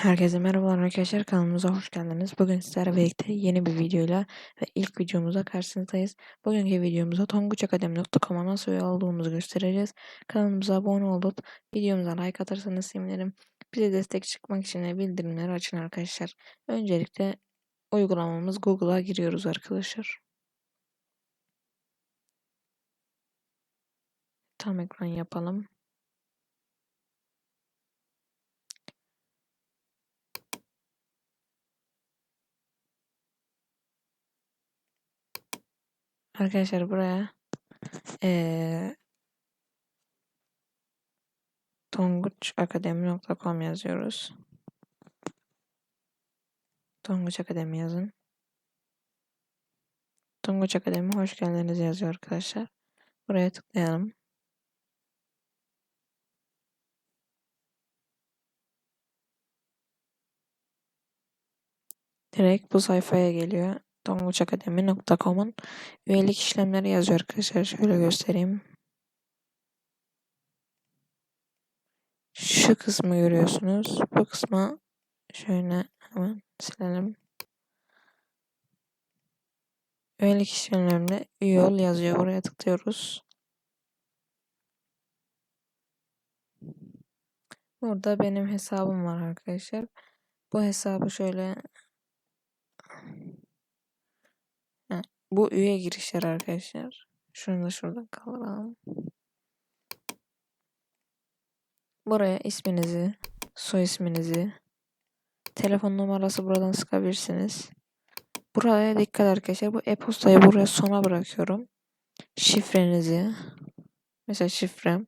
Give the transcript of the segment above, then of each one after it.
Herkese merhabalar arkadaşlar kanalımıza hoş geldiniz. Bugün sizlerle birlikte yeni bir videoyla ve ilk videomuza karşınızdayız. Bugünkü videomuzda tonguçakademi.com'a nasıl üye olduğumuzu göstereceğiz. Kanalımıza abone olup videomuza like atarsanız sevinirim. Bize destek çıkmak için de bildirimleri açın arkadaşlar. Öncelikle uygulamamız Google'a giriyoruz arkadaşlar. Tam ekran yapalım. Arkadaşlar buraya ee, tonguçakademi.com yazıyoruz. Tonguç Akademi yazın. Tonguç Akademi hoş geldiniz yazıyor arkadaşlar. Buraya tıklayalım. Direkt bu sayfaya geliyor. tonguçakademi.com'un üyelik işlemleri yazıyor arkadaşlar. Şöyle göstereyim. Şu kısmı görüyorsunuz. Bu kısma şöyle hemen silelim. Üyelik işlemlerinde üye ol yazıyor. Oraya tıklıyoruz. Burada benim hesabım var arkadaşlar. Bu hesabı şöyle bu üye girişler arkadaşlar. Şunu da şuradan kaldıralım. Buraya isminizi, soy isminizi, telefon numarası buradan sıkabilirsiniz. Buraya dikkat arkadaşlar. Bu e-postayı buraya sona bırakıyorum. Şifrenizi, mesela şifrem.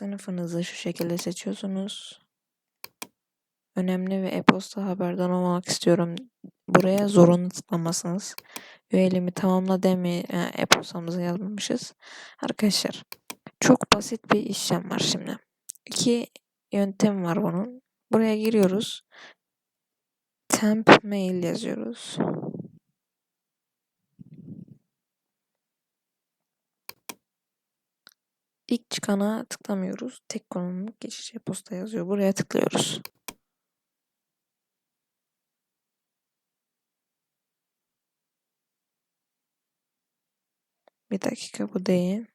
Sınıfınızı şu şekilde seçiyorsunuz. Önemli ve e-posta haberden olmak istiyorum. Buraya zorunlu tıklamasınız. Üyeliğimi tamamla demi e-postamızı yazmamışız. Arkadaşlar çok basit bir işlem var şimdi. İki yöntem var bunun. Buraya giriyoruz. Temp mail yazıyoruz. İlk çıkana tıklamıyoruz. Tek konumluk geçiş e-posta yazıyor. Buraya tıklıyoruz. Bir dakika bu değil.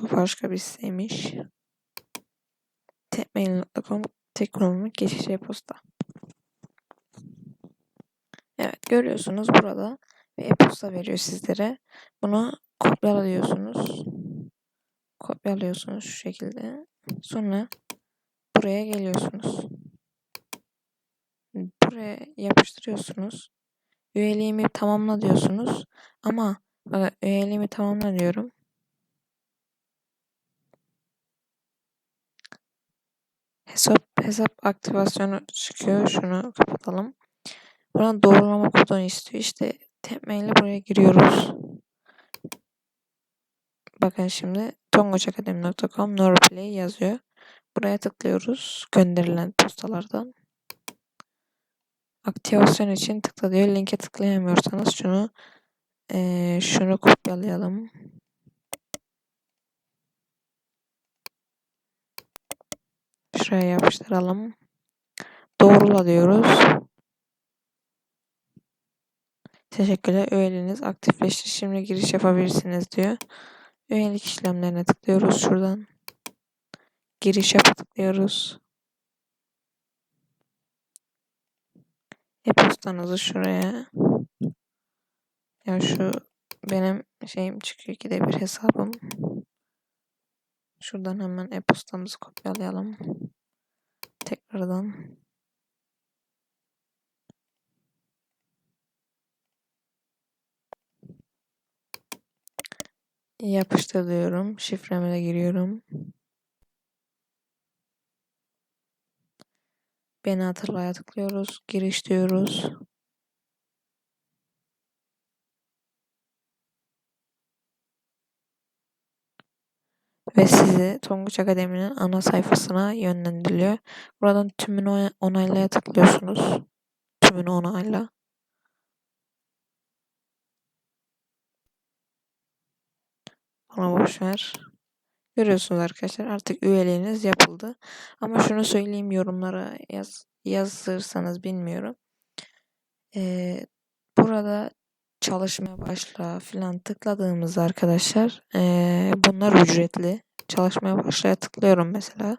Bu başka bir siteymiş. Tekmail.com tek konumluk geçiş e-posta. Evet görüyorsunuz burada bir e-posta veriyor sizlere. Bunu kopyalıyorsunuz. Kopyalıyorsunuz şu şekilde. Sonra buraya geliyorsunuz. Buraya yapıştırıyorsunuz. Üyeliğimi tamamla diyorsunuz. Ama bak üyeliğimi tamamla diyorum. Hesap hesap aktivasyonu çıkıyor. Şunu kapatalım. Buradan doğrulama kodunu istiyor. İşte maille buraya giriyoruz. Bakın şimdi tongoçakademi.com Norplay yazıyor. Buraya tıklıyoruz. Gönderilen postalardan. Aktivasyon için tıkla diyor. Linke tıklayamıyorsanız şunu ee, şunu kopyalayalım. Şuraya yapıştıralım. Doğrula diyoruz. Teşekkürler. Üyeliğiniz aktifleşti. Şimdi giriş yapabilirsiniz diyor. Üyelik işlemlerine tıklıyoruz şuradan. Giriş yap tıklıyoruz. E-postanızı şuraya. Ya şu benim şeyim çıkıyor ki de bir hesabım. Şuradan hemen e-postamızı kopyalayalım. Tekrardan. Yapıştır diyorum. Şifreme de giriyorum. Beni hatırlaya tıklıyoruz. Giriş diyoruz. Ve sizi Tonguç Akademi'nin ana sayfasına yönlendiriliyor. Buradan tümünü onaylaya tıklıyorsunuz. Tümünü onayla. Ona boş ver. Görüyorsunuz arkadaşlar artık üyeliğiniz yapıldı. Ama şunu söyleyeyim yorumlara yaz, yazırsanız bilmiyorum. Ee, burada çalışmaya başla filan tıkladığımızda arkadaşlar ee, bunlar ücretli. Çalışmaya başlaya tıklıyorum mesela.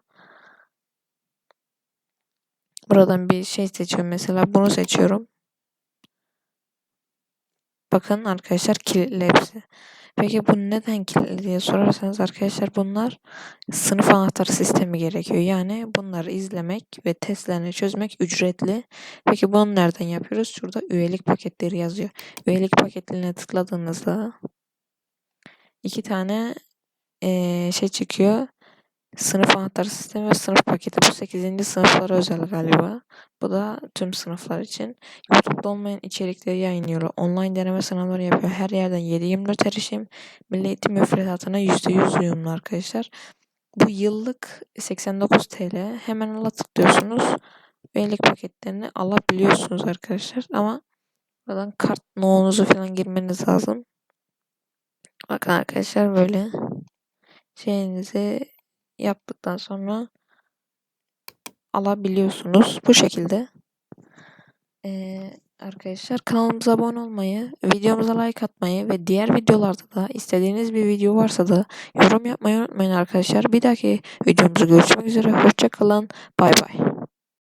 Buradan bir şey seçiyorum mesela bunu seçiyorum. Bakın arkadaşlar kilitli hepsi. Peki bu neden kilitli diye sorarsanız arkadaşlar bunlar sınıf anahtarı sistemi gerekiyor. Yani bunları izlemek ve testlerini çözmek ücretli. Peki bunu nereden yapıyoruz? Şurada üyelik paketleri yazıyor. Üyelik paketlerine tıkladığınızda iki tane ee, şey çıkıyor. Sınıf anahtarı sistemi ve sınıf paketi. Bu 8. sınıflara özel galiba. Bu da tüm sınıflar için. YouTube'da olmayan içerikleri yayınlıyorlar. Online deneme sınavları yapıyor. Her yerden 7-24 erişim. Milli Eğitim müfredatına %100 uyumlu arkadaşlar. Bu yıllık 89 TL. Hemen ala tıklıyorsunuz. Üyelik paketlerini alabiliyorsunuz arkadaşlar. Ama buradan kart no'unuzu falan girmeniz lazım. Bakın arkadaşlar böyle şeyinizi yaptıktan sonra alabiliyorsunuz bu şekilde. Ee, arkadaşlar kanalımıza abone olmayı, videomuza like atmayı ve diğer videolarda da istediğiniz bir video varsa da yorum yapmayı unutmayın arkadaşlar. Bir dahaki videomuzda görüşmek üzere. Hoşçakalın. Bay bay.